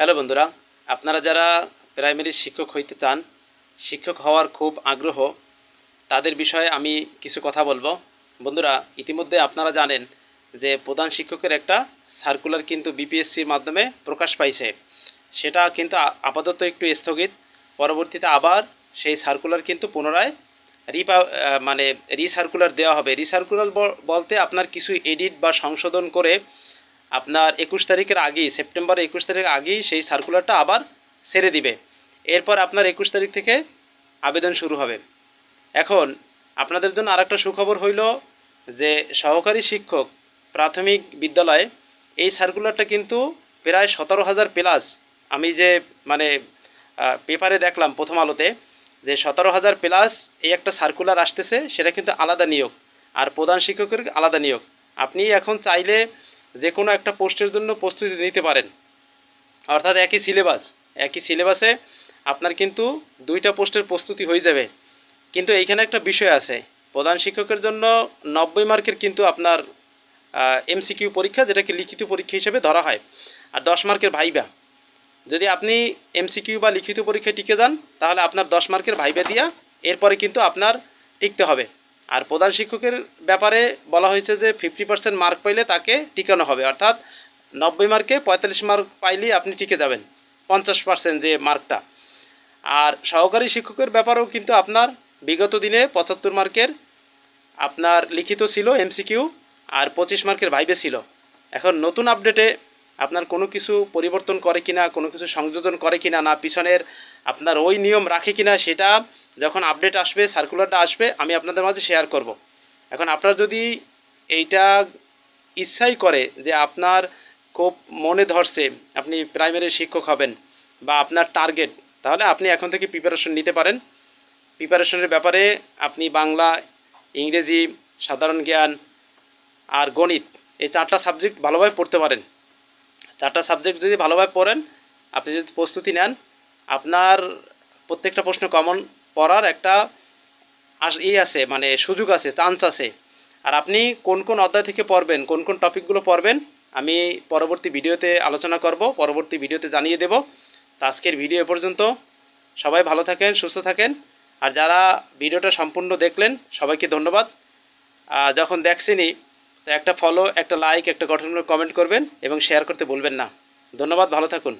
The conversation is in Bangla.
হ্যালো বন্ধুরা, আপনারা যারা প্রাইমারি শিক্ষক হইতে চান, শিক্ষক হওয়ার খুব আগ্রহ, তাদের বিষয়ে আমি কিছু কথা বলব। বন্ধুরা, ইতিমধ্যে আপনারা জানেন যে প্রধান শিক্ষকের একটা সার্কুলার কিন্তু বিপিএসসির মাধ্যমে প্রকাশ পাইছে। সেটা কিন্তু আপাতত একটু স্থগিত, পরবর্তীতে আবার সেই সার্কুলার কিন্তু পুনরায় রিপা মানে রিসার্কুলার দেওয়া হবে। রিসার্কুলার বলতে আপনার কিছু এডিট বা সংশোধন করে আপনার একুশ তারিখের আগেই, সেপ্টেম্বর একুশ তারিখের আগেই সেই সার্কুলারটা আবার ছেড়ে দিবে। এরপর আপনার একুশ তারিখ থেকে আবেদন শুরু হবে। এখন আপনাদের জন্য আরেকটা সুখবর হইল যে সহকারী শিক্ষক প্রাথমিক বিদ্যালয়ে এই সার্কুলারটা কিন্তু প্রায় সতেরো হাজার প্লাস আমি যে মানে পেপারে দেখলাম প্রথম আলোতে যে সতেরো হাজার প্লাস এই একটা সার্কুলার আসতেছে, সেটা কিন্তু আলাদা নিয়োগ। আর প্রধান শিক্ষকের আলাদা নিয়োগ। আপনি এখন চাইলে যে কোনো একটা পোস্টের জন্য প্রস্তুতি নিতে পারেন। অর্থাৎ একই সিলেবাস একই সিলেবাসে আপনার কিন্তু দুইটা পোস্টের প্রস্তুতি হয়ে যাবে। কিন্তু এইখানে একটা বিষয় আছে, প্রধান শিক্ষকের জন্য নব্বই মার্কের কিন্তু আপনার এমসিকিউ পরীক্ষা, যেটাকে লিখিত পরীক্ষা হিসেবে ধরা হয়। আর দশ মার্কের ভাইবা। যদি আপনি এমসিকিউ বা লিখিত পরীক্ষায় টিকে যান, তাহলে আপনার দশ মার্কের ভাইবা দিয়া এরপরে কিন্তু আপনার টিকতে হবে। আর প্রধান শিক্ষকের ব্যাপারে বলা হয়েছে যে ফিফটি পার্সেন্ট মার্ক পাইলে তাকে টিকানো হবে। অর্থাৎ নব্বই মার্কে পঁয়তাল্লিশ মার্ক পাইলেই আপনি টিকে যাবেন, পঞ্চাশ পার্সেন্ট যে মার্কটা আর সহকারী শিক্ষকের ব্যাপারেও কিন্তু আপনার বিগত দিনে পঁচাত্তর মার্কের আপনার লিখিত ছিল এমসিকিউ আর পঁচিশ মার্কের ভাইবে ছিল। এখন নতুন আপডেটে আপনার কোনো কিছু পরিবর্তন করে কিনা, কোনো কিছু সংযোজন করে কিনা, না পিছনের আপনার ওই নিয়ম রাখে কিনা, সেটা যখন আপডেট আসবে সার্কুলারটা আসবে, আমি আপনাদের মাঝে শেয়ার করব। এখন আপনার যদি এইটা ইচ্ছাই করে যে আপনার খুব মনে ধরছে, আপনি প্রাইমারি শিক্ষক হবেন বা আপনার টার্গেট তাহলে আপনি এখন থেকে প্রিপারেশন নিতে পারেন। প্রিপারেশনের ব্যাপারে আপনি বাংলা, ইংরেজি, সাধারণ জ্ঞান আর গণিত, এই চারটা সাবজেক্ট ভালোভাবে পড়তে পারেন। চারটা সাবজেক্ট যদি ভালোভাবে পড়েন, আপনি যদি প্রস্তুতি নেন, আপনার প্রত্যেকটা প্রশ্ন কমন পড়ার একটা ই আছে মানে সুযোগ আছে চান্স আছে। আর আপনি কোন কোন অধ্যায় থেকে পড়বেন, কোন কোন টপিকগুলো পড়বেন, আমি পরবর্তী ভিডিওতে আলোচনা করব, পরবর্তী ভিডিওতে জানিয়ে দেব। তো আজকের ভিডিও পর্যন্ত, সবাই ভালো থাকেন, সুস্থ থাকেন। আর যারা ভিডিওটা সম্পূর্ণ দেখলেন, সবাইকে ধন্যবাদ। যখন দেখছেনই তো একটা ফলো একটা লাইক একটা গঠনমূলক কমেন্ট করবেন এবং শেয়ার করতে ভুলবেন না। ধন্যবাদ, ভালো থাকুন।